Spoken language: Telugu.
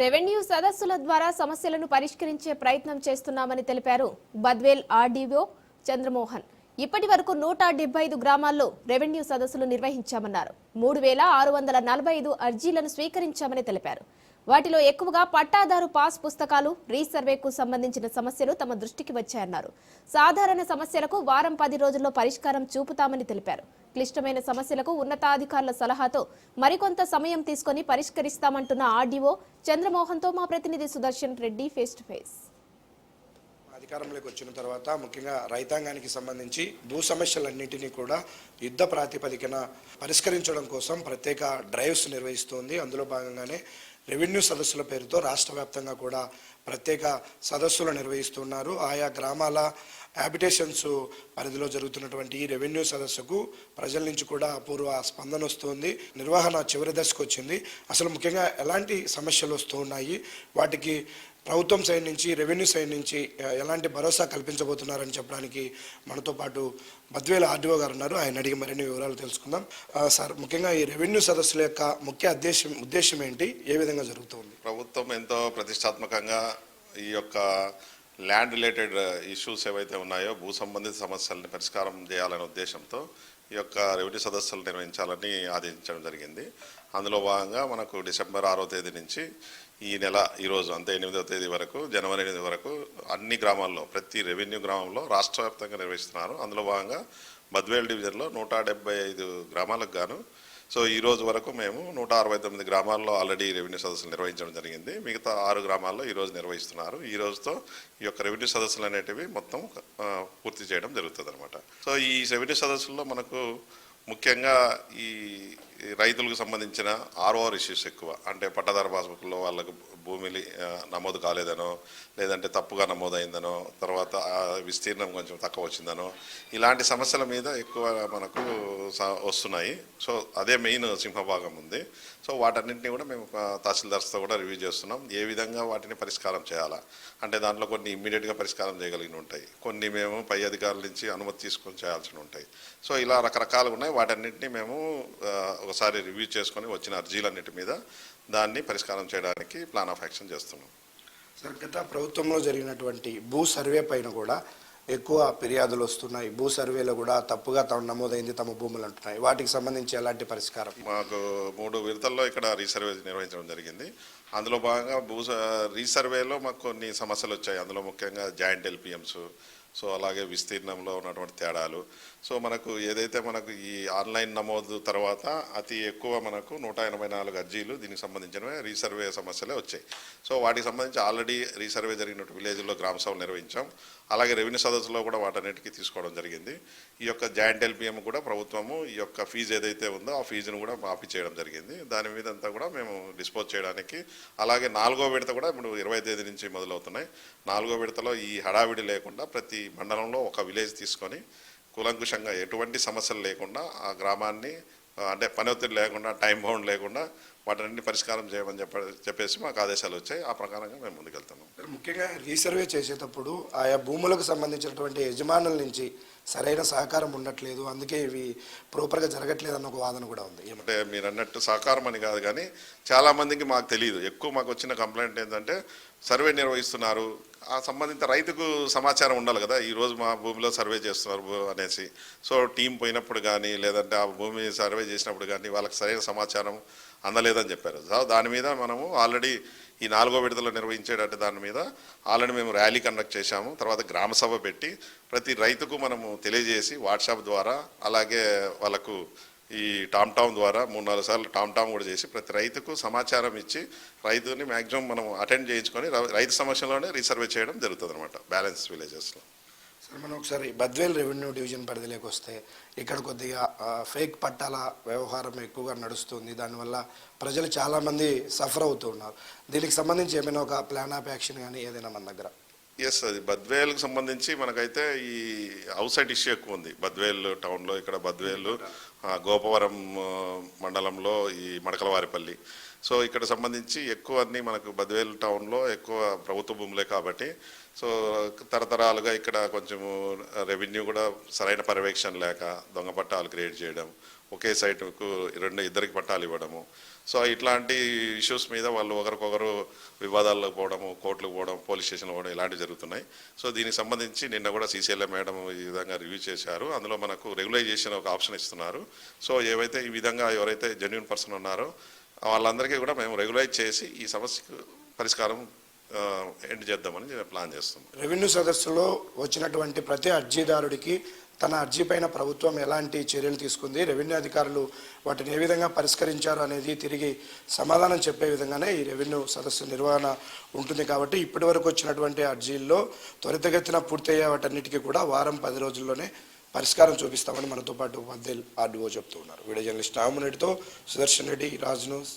రెవెన్యూ సదస్సుల ద్వారా సమస్యలను పరిష్కరించే ప్రయత్నం చేస్తున్నామని తెలిపారు బద్వేల్ ఆర్డీఓ చంద్రమోహన్. ఇప్పటి వరకు నూట డెబ్బై ఐదు గ్రామాల్లో రెవెన్యూ సదస్సులు నిర్వహించామన్నారు. మూడు వేల ఆరు వందల నలభై ఐదు అర్జీలను స్వీకరించామని తెలిపారు. వాటిలో ఎక్కువగా పట్టాదారు పాస్ పుస్తకాలు రీసర్వేకు సంబంధించిన సమస్యలు తమ దృష్టికి వచ్చాయన్నారు. సాధారణ సమస్యలకు వారం పది రోజుల్లో పరిష్కారం చూపుతామని తెలిపారు. క్లిష్టమైన సమస్యలకు ఉన్నతాధికారుల సలహాతో మరికొంత సమయం తీసుకొని పరిష్కరిస్తామంటున్న ఆర్డీఓ చంద్రమోహన్తో మా ప్రతినిధి Sudarshan Reddy face to face అధికారంలోకి వచ్చిన తర్వాత ముఖ్యంగా రైతాంగానికి సంబంధించి భూ సమస్యలన్నింటినీ కూడా యుద్ధ ప్రాతిపదికన పరిష్కరించడం కోసం ప్రత్యేక డ్రైవ్స్ నిర్వహిస్తోంది. అందులో భాగంగానే రెవెన్యూ సదస్సుల పేరుతో రాష్ట్ర వ్యాప్తంగా కూడా ప్రత్యేక సదస్సులు నిర్వహిస్తున్నారు. ఆయా గ్రామాల హ్యాబిటేషన్స్ పరిధిలో జరుగుతున్నటువంటి ఈ రెవెన్యూ సదస్సుకు ప్రజల నుంచి కూడా అపూర్వ స్పందన వస్తుంది. నిర్వహణ చివరి దశకు వచ్చింది. అసలు ముఖ్యంగా ఎలాంటి సమస్యలు వస్తూ ఉన్నాయి? వాటికి ప్రభుత్వం సైడ్ నుంచి రెవెన్యూ సైడ్ నుంచి ఎలాంటి భరోసా కల్పించబోతున్నారని చెప్పడానికి మనతో పాటు బద్వేల ఆర్డీఓ గారు ఉన్నారు. ఆయన అడిగి మరిన్ని వివరాలు తెలుసుకుందాం. సార్ ముఖ్యంగా ఈ రెవెన్యూ సదస్సుల యొక్క ముఖ్య ఉద్దేశం ఉద్దేశం ఏంటి? ఏ విధంగా జరుగుతుంది? ప్రభుత్వం ఎంతో ప్రతిష్టాత్మకంగా ఈ యొక్క ల్యాండ్ రిలేటెడ్ ఇష్యూస్ ఏవైతే ఉన్నాయో భూ సంబంధిత సమస్యలను పరిష్కారం చేయాలనే ఉద్దేశంతో ఈ యొక్క రెవెన్యూ సదస్సులు నిర్వహించాలని ఆదేశించడం జరిగింది. అందులో భాగంగా మనకు డిసెంబర్ ఆరో తేదీ నుంచి ఈ నెల ఈరోజు అంతే ఎనిమిదో తేదీ వరకు జనవరి ఎనిమిది వరకు అన్ని గ్రామాల్లో ప్రతి రెవెన్యూ గ్రామంలో రాష్ట్ర వ్యాప్తంగా నిర్వహిస్తున్నారు. అందులో భాగంగా బద్వేల్ డివిజన్లో నూట డెబ్బై ఐదు గ్రామాలకు గాను సో ఈ రోజు వరకు మేము నూట అరవై తొమ్మిది గ్రామాల్లో ఆల్రెడీ రెవెన్యూ సదస్సులు నిర్వహించడం జరిగింది. మిగతా ఆరు గ్రామాల్లో ఈరోజు నిర్వహిస్తున్నారు. ఈ రోజుతో ఈ యొక్క రెవెన్యూ సదస్సులు అనేటివి మొత్తం పూర్తి చేయడం జరుగుతుంది అనమాట సో ఈ రెవెన్యూ సదస్సుల్లో మనకు ముఖ్యంగా ఈ రైతులకు సంబంధించిన ఆర్ఓఆర్ ఇష్యూస్ ఎక్కువ. అంటే పట్టదార పాస్బుక్లో వాళ్ళకు భూమిని నమోదు కాలేదనో లేదంటే తప్పుగా నమోదైందనో తర్వాత విస్తీర్ణం కొంచెం తక్కువ వచ్చిందనో ఇలాంటి సమస్యల మీద ఎక్కువ మనకు స- వస్తున్నాయి. సో అదే మెయిన్ సింహభాగం ఉంది. సో వాటన్నింటినీ కూడా మేము తహసీల్దార్స్తో కూడా రివ్యూ చేస్తున్నాం. ఏ విధంగా వాటిని పరిష్కారం చేయాలా? అంటే దాంట్లో కొన్ని ఇమ్మీడియట్గా పరిష్కారం చేయగలిగిన ఉంటాయి. కొన్ని మేము పై అధికారుల నుంచి అనుమతి తీసుకొని చేయాల్సి ఉంటాయి. సో ఇలా రకరకాలుగా ఉన్నాయి. వాటన్నింటినీ మేము ఒక ఒకసారి రివ్యూ చేసుకొని వచ్చిన అర్జీలన్నిటి మీద దాన్ని పరిష్కారం చేయడానికి ప్లాన్ ఆఫ్ యాక్షన్ చేస్తున్నాం. సార్ గత ప్రభుత్వంలో జరిగినటువంటి భూ సర్వే పైన కూడా ఎక్కువ ఫిర్యాదులు వస్తున్నాయి. భూ సర్వేలో కూడా తప్పుగా తమ నమోదైంది తమ భూములు అంటున్నాయి. వాటికి సంబంధించి ఎలాంటి పరిష్కారం? మాకు మూడు విడతల్లో ఇక్కడ రీసర్వే నిర్వహించడం జరిగింది. అందులో భాగంగా భూ రీసర్వేలో మాకు కొన్ని సమస్యలు వచ్చాయి. అందులో ముఖ్యంగా జాయింట్ ఎల్పిఎంస్ సో అలాగే విస్తీర్ణంలో ఉన్నటువంటి తేడాలు. సో మనకు ఏదైతే మనకు ఈ ఆన్లైన్ నమోదు తర్వాత అతి ఎక్కువ మనకు నూట ఎనభై నాలుగు అర్జీలు దీనికి సంబంధించినవి రీసర్వే సమస్యలే వచ్చాయి. సో వాటికి సంబంధించి ఆల్రెడీ రీసర్వే జరిగినట్టు విలేజ్లో గ్రామ సభలు నిర్వహించాం. అలాగే రెవెన్యూ సదస్సులో కూడా వాటన్నిటికీ తీసుకోవడం జరిగింది. ఈ యొక్క జాయింట్ ఎల్పిఎం కూడా ప్రభుత్వము ఈ యొక్క ఫీజు ఏదైతే ఉందో ఆ ఫీజును కూడా మాఫీ చేయడం జరిగింది. దాని మీద అంతా కూడా మేము డిస్పోజ్ చేయడానికి అలాగే నాలుగో విడత కూడా ఇప్పుడు ఇరవై తేదీ నుంచి మొదలవుతున్నాయి. నాలుగో విడతలో ఈ హడావిడి లేకుండా ప్రతి మండలంలో ఒక విలేజ్ తీసుకొని కూలంకుషంగా ఎటువంటి సమస్యలు లేకుండా ఆ గ్రామాన్ని అంటే పని ఒత్తిడి లేకుండా టైం బౌండ్ లేకుండా వాటన్నింటినీ పరిష్కారం చేయమని చెప్ప చెప్పేసి మాకు ఆదేశాలు వచ్చాయి. ఆ ప్రకారంగా మేము ముందుకెళ్తున్నాం. ముఖ్యంగా రీసర్వే చేసేటప్పుడు ఆయా భూములకు సంబంధించినటువంటి యజమానుల నుంచి సరైన సహకారం ఉండట్లేదు. అందుకే ఇవి ప్రాపర్గా జరగట్లేదు అన్న ఒక వాదన కూడా ఉంది. ఏమంటారు? అంటే మీరు అన్నట్టు సహకారం అని కాదు కానీ చాలా మందికి మాకు తెలియదు. ఎక్కువ మాకు వచ్చిన కంప్లైంట్ ఏంటంటే సర్వే నిర్వహిస్తున్నారు. ఆ సంబంధిత రైతుకు సమాచారం ఉండాలి కదా. ఈ రోజు మా భూమిలో సర్వే చేస్తున్నారు అనేసి. సో టీం పోయినప్పుడు కానీ లేదంటే ఆ భూమి సర్వే చేసినప్పుడు కానీ వాళ్ళకి సరైన సమాచారం లేదని చెప్పారు. సో దాని మీద మనము ఆల్రెడీ ఈ నాలుగో విడతలో నిర్వహించేటట్టు దాని మీద ఆల్రెడీ మేము ర్యాలీ కండక్ట్ చేశాము. తర్వాత గ్రామ సభ పెట్టి ప్రతి రైతుకు మనము తెలియజేసి వాట్సాప్ ద్వారా అలాగే వాళ్ళకు ఈ టామ్ టామ్ ద్వారా మూడు నాలుగు సార్లు టామ్ టామ్ కూడా చేసి ప్రతి రైతుకు సమాచారం ఇచ్చి రైతుని మ్యాక్సిమం మనం అటెండ్ చేయించుకొని రైతు సమస్యలోనే రీసర్వే చేయడం జరుగుతుంది అనమాట బ్యాలెన్స్ విలేజెస్లో. సార్ మనం ఒకసారి బద్వేల్ రెవెన్యూ డివిజన్ పరిధిలోకి వస్తే ఇక్కడ కొద్దిగా ఫేక్ పట్టాల వ్యవహారం ఎక్కువగా నడుస్తుంది. దానివల్ల ప్రజలు చాలామంది సఫర్ అవుతూ ఉన్నారు. దీనికి సంబంధించి ఏమైనా ఒక ప్లాన్ ఆఫ్ యాక్షన్ కానీ ఏదైనా మన దగ్గర? ఎస్ అది బద్వేల్కి సంబంధించి మనకైతే ఈ అవుట్ సైడ్ ఇష్యూ ఎక్కువ ఉంది. బద్వేల్ టౌన్లో ఇక్కడ బద్వేలు గోపవరం మండలంలో ఈ మడకలవారిపల్లి. సో ఇక్కడ సంబంధించి ఎక్కువ అన్ని మనకు బద్వేల్ టౌన్లో ఎక్కువ ప్రభుత్వ భూములే కాబట్టి సో తరతరాలుగా ఇక్కడ కొంచెము రెవెన్యూ కూడా సరైన పర్యవేక్షణ లేక దొంగ పట్టాలు క్రియేట్ చేయడం ఒకే సైట్కు రెండు ఇద్దరికి పట్టాలు ఇవ్వడము. సో ఇట్లాంటి ఇష్యూస్ మీద వాళ్ళు ఒకరికొకరు వివాదాల్లో పోవడము కోర్టులకు పోవడం పోలీస్ స్టేషన్లో పోవడం ఇలాంటివి జరుగుతున్నాయి. సో దీనికి సంబంధించి నిన్న కూడా సీసీఎల్ఏ మేడం ఈ విధంగా రివ్యూ చేశారు. అందులో మనకు రెగ్యులైజేషన్ ఒక ఆప్షన్ ఇస్తున్నారు. సో ఏవైతే ఈ విధంగా ఎవరైతే జెన్యున్ పర్సన్ ఉన్నారో వాళ్ళందరికీ కూడా మేము రెగ్యులైజ్ చేసి ఈ సమస్యకు పరిష్కారం ఎండ్ చేద్దామని నేను ప్లాన్ చేస్తున్నాం. రెవెన్యూ సదస్సులో వచ్చినటువంటి ప్రతి అర్జీదారుడికి తన అర్జీ పైన ప్రభుత్వం ఎలాంటి చర్యలు తీసుకుంది రెవెన్యూ అధికారులు వాటిని ఏ విధంగా పరిష్కరించారు అనేది తిరిగి సమాధానం చెప్పే విధంగానే ఈ రెవెన్యూ సదస్సు నిర్వహణ ఉంటుంది కాబట్టి ఇప్పటి వరకు వచ్చినటువంటి అర్జీల్లో త్వరితగతిన పూర్తయ్యే వాటన్నిటికీ కూడా వారం పది రోజుల్లోనే పరిష్కారం చూపిస్తామని మనతో పాటు ఉపాధ్యాయులు ఆర్డీఓ చెప్తూ ఉన్నారు. వీడియో జర్నలిస్ట్ రామరెడ్డితో సుదర్శన్ రెడ్డి రాజ్ న్యూస్.